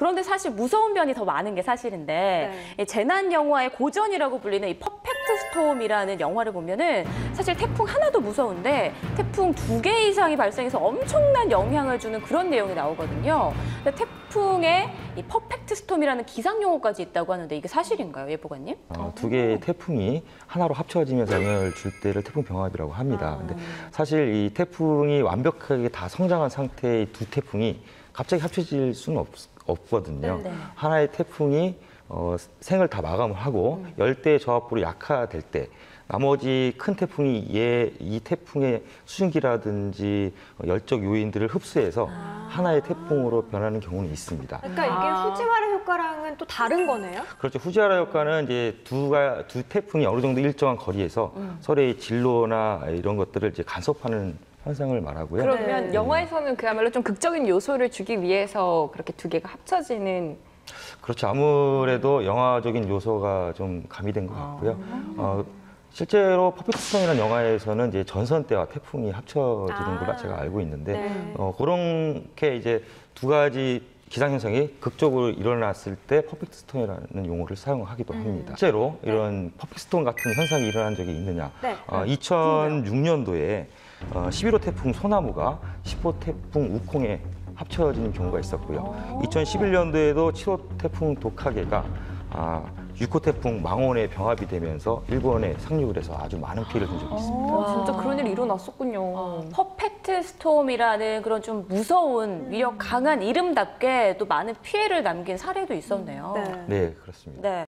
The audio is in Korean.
그런데 사실 무서운 변이 더 많은 게 사실인데 네. 이 재난 영화의 고전이라고 불리는 이 퍼펙트 스톰이라는 영화를 보면은 사실 태풍 하나도 무서운데 태풍 두 개 이상이 발생해서 엄청난 영향을 주는 그런 내용이 나오거든요. 근데 태풍에 이 퍼펙트 스톰이라는 기상 용어까지 있다고 하는데 이게 사실인가요, 예보관님? 어, 두 개의 태풍이 하나로 합쳐지면서 영향을 줄 때를 태풍 병합이라고 합니다. 근데 사실 이 태풍이 완벽하게 다 성장한 상태의 두 태풍이 갑자기 합쳐질 수는 없, 없거든요. 네. 하나의 태풍이 어, 생을 다 마감을 하고 열대 저압부로 약화될 때 나머지 큰 태풍이 얘, 이 태풍의 수증기라든지 어, 열적 요인들을 흡수해서 하나의 태풍으로 변하는 경우는 있습니다. 그러니까 이게 아. 후지와라 효과랑은 또 다른 거네요? 그렇죠. 후지하라 효과는 이제 두가 두 태풍이 어느 정도 일정한 거리에서 서로의 진로나 이런 것들을 이제 간섭하는 현상을 말하고요. 그러면 네. 영화에서는 그야말로 좀 극적인 요소를 주기 위해서 그렇게 두 개가 합쳐지는 그렇죠. 아무래도 영화적인 요소가 좀 가미된 것 같고요. 어, 실제로 퍼펙트 스톰이라는 영화에서는 이제 전선 때와 태풍이 합쳐지는 아. 걸로 제가 알고 있는데 네. 어, 그렇게 이제 두 가지 기상 현상이 극적으로 일어났을 때 퍼펙트 스톰이라는 용어를 사용하기도 합니다. 실제로 이런 퍼펙트 스톰 같은 현상이 일어난 적이 있느냐? 네. 어, 2006년도에 어, 11호 태풍 소나무가 10호 태풍 우콩에 합쳐지는 경우가 있었고요. 2011년도에도 7호 태풍 독하게가 아, 6호 태풍 망원에 병합이 되면서 일본에 상륙을 해서 아주 많은 피해를 준 적이 있습니다. 아, 진짜 그런 일이 일어났었군요. 어, 퍼펙트 스톰이라는 그런 좀 무서운 위력 강한 이름답게 또 많은 피해를 남긴 사례도 있었네요. 네. 네, 그렇습니다. 네.